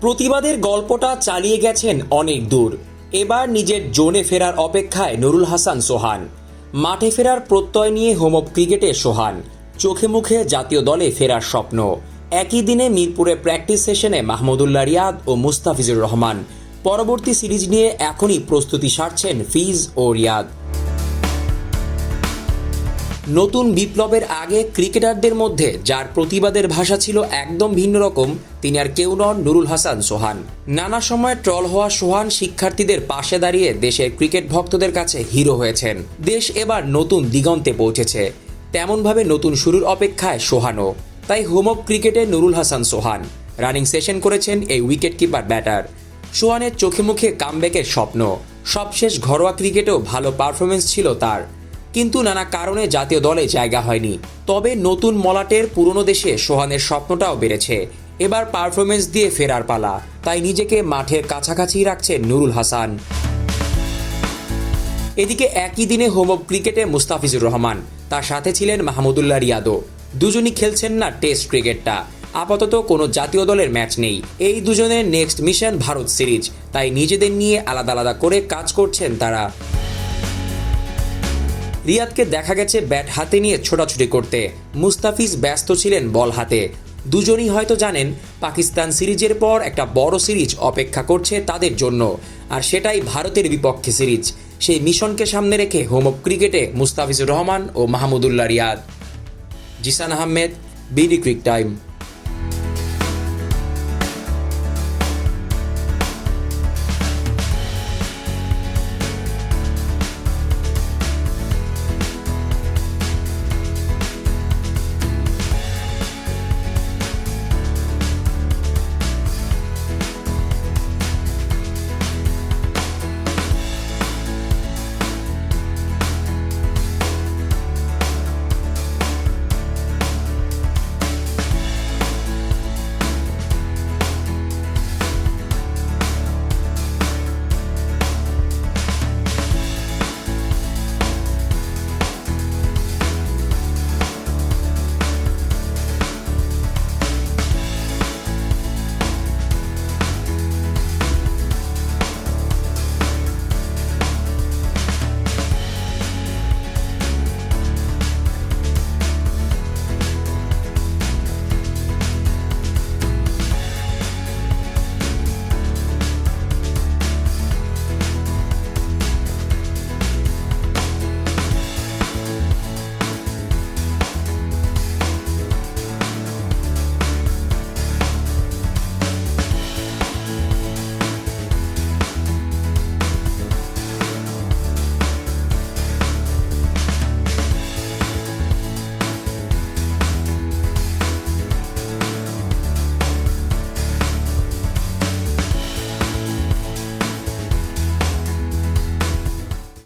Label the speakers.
Speaker 1: প্রতিবাদের গল্পটা চালিয়ে গেছেন অনেক দূর। এবার নিজের জোনে ফেরার অপেক্ষায় নুরুল হাসান সোহান। মাঠে ফেরার প্রত্যয় নিয়ে হোম অফ ক্রিকেটে সোহান। চোখে মুখে জাতীয় দলে ফেরার স্বপ্ন। একই দিনে মিরপুরে প্র্যাকটিস সেশনে মাহমুদুল্লাহ রিয়াদ ও মুস্তাফিজুর রহমান। পরবর্তী সিরিজ নিয়ে এখনই প্রস্তুতি সারছেন ফিজ ও রিয়াদ। নতুন বিপ্লবের আগে ক্রিকেটারদের মধ্যে, যার প্রতিবাদের ভাষা ছিল একদম ভিন্ন রকম, তিনি আর কেউ নন নুরুল হাসান সোহান। নানা সময় ট্রল হওয়া সোহান শিক্ষার্থীদের পাশে দাঁড়িয়ে দেশের ক্রিকেট ভক্তদের কাছে হিরো হয়েছেন। দেশ এবার নতুন দিগন্তে পৌঁছেছে। তেমনভাবে নতুন শুরুর অপেক্ষায় সোহানও। তাই হোম অফ ক্রিকেটে নুরুল হাসান সোহান। রানিং সেশন করেছেন এই উইকেট কিপার ব্যাটার। সোহানের চোখে মুখে কামব্যাকের স্বপ্ন। সবশেষ ঘরোয়া ক্রিকেটেও ভালো পারফরমেন্স ছিল তার। কিন্তু নানা কারণে জাতীয় দলে জায়গা হয়নি। তবে নতুন মলাটের পুরনো দেশে সোহানের স্বপ্নটাও বেড়েছে। এবার পারফরমেন্স দিয়ে ফেরার পালা। তাই নিজেকে মাঠের কাছাকাছি রাখছেন নুরুল হাসান। এদিকে একই দিনে হোম অফ ক্রিকেটে মুস্তাফিজুর রহমান, তার সাথে ছিলেন মাহমুদুল্লাহ রিয়াদও দুজনই খেলছেন না টেস্ট ক্রিকেটটা আপাতত কোনো জাতীয় দলের ম্যাচ নেই। এই দুজনের নেক্সট মিশন ভারত সিরিজ। তাই নিজেদের নিয়ে আলাদা আলাদা করে কাজ করছেন তারা। রিয়াদকে দেখা গেছে ব্যাট হাতে নিয়ে ছোটাছুটি করতে। মুস্তাফিজ ব্যস্ত ছিলেন বল হাতে। দুজনই হয়তো জানেন, পাকিস্তান সিরিজের পর একটা বড় সিরিজ অপেক্ষা করছে তাদের জন্য। আর সেটাই ভারতের বিপক্ষে সিরিজ। সেই মিশনকে সামনে রেখে হোম অফ ক্রিকেটে মুস্তাফিজুর রহমান ও Mahmudullah Riyad. Zishan Ahmed, BD cric time.